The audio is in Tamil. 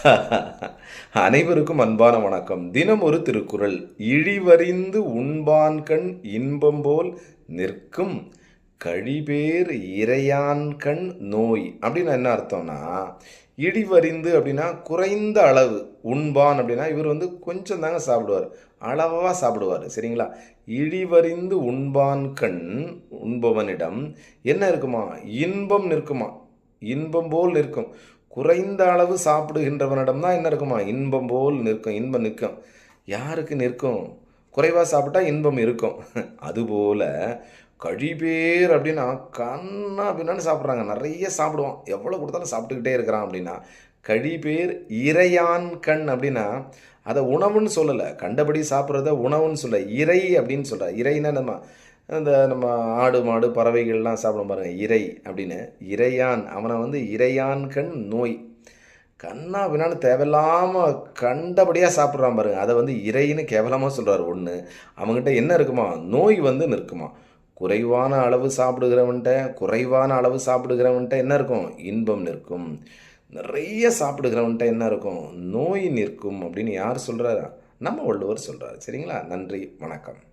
அனைவருக்கும் அன்பான வணக்கம். தினம் ஒரு திருக்குறள். இழிவறிந்து உண்பான்கண் இன்பம் போல் நிற்கும் கழிபேர் இறையான்கண் நோய். அப்படின்னு என்ன அர்த்தம்னா இழிவறிந்து அப்படின்னா குறைந்த அளவு உண்பான் அப்படின்னா இவர் வந்து கொஞ்சம் தாங்க சாப்பிடுவார். அளவாக சாப்பிடுவார். சரிங்களா? இழிவறிந்து உண்பான் கண் உண்பவனிடம் என்ன இருக்குமா? இன்பம் நிற்குமா? இன்பம் போல் நிற்கும். குறைந்த அளவு சாப்பிடுகின்றவனிடம் தான் என்ன இருக்குமா? இன்பம் போல் நிற்கும் இன்பம் நிற்கும். யாருக்கு நிற்கும்? குறைவாக சாப்பிட்டா இன்பம் இருக்கும். அதுபோல் கழிபேர் அப்படின்னா கண்ணா அப்படின்னான்னு சாப்பிட்றாங்க. நிறைய சாப்பிடுவான். எவ்வளோ கொடுத்தாலும் சாப்பிட்டுக்கிட்டே இருக்கிறான் அப்படின்னா கழிபேர் இறையான் கண் அப்படின்னா அதை உணவுன்னு சொல்லலை. கண்டபடி சாப்பிட்றத உணவுன்னு சொல்ல. இறை அப்படின்னு சொல்கிற இறைன்னா நம்ம இந்த நம்ம ஆடு மாடு பறவைகள்லாம் சாப்பிடும் பாருங்கள் இறை அப்படின்னு. இறையான். அவனை வந்து இறையான் கண் நோய். கண்ணா வினான்னு தேவையில்லாமல் கண்டபடியாக சாப்பிட்றான் பாருங்க. அதை வந்து இறைன்னு கேவலமாக சொல்கிறார் ஒன்று அவங்ககிட்ட என்ன இருக்குமா? நோய் வந்து நிற்குமா? குறைவான அளவு சாப்பிடுகிறவன்ட்ட குறைவான அளவு சாப்பிடுகிறவன்ட்ட என்ன இருக்கும்? இன்பம் நிற்கும். நிறைய சாப்பிடுகிறவன்ட்ட என்ன இருக்கும்? நோய் நிற்கும் அப்படின்னு யார் சொல்கிறாரா நம்ம வள்ளுவர் சொல்கிறார் சரிங்களா? நன்றி. வணக்கம்.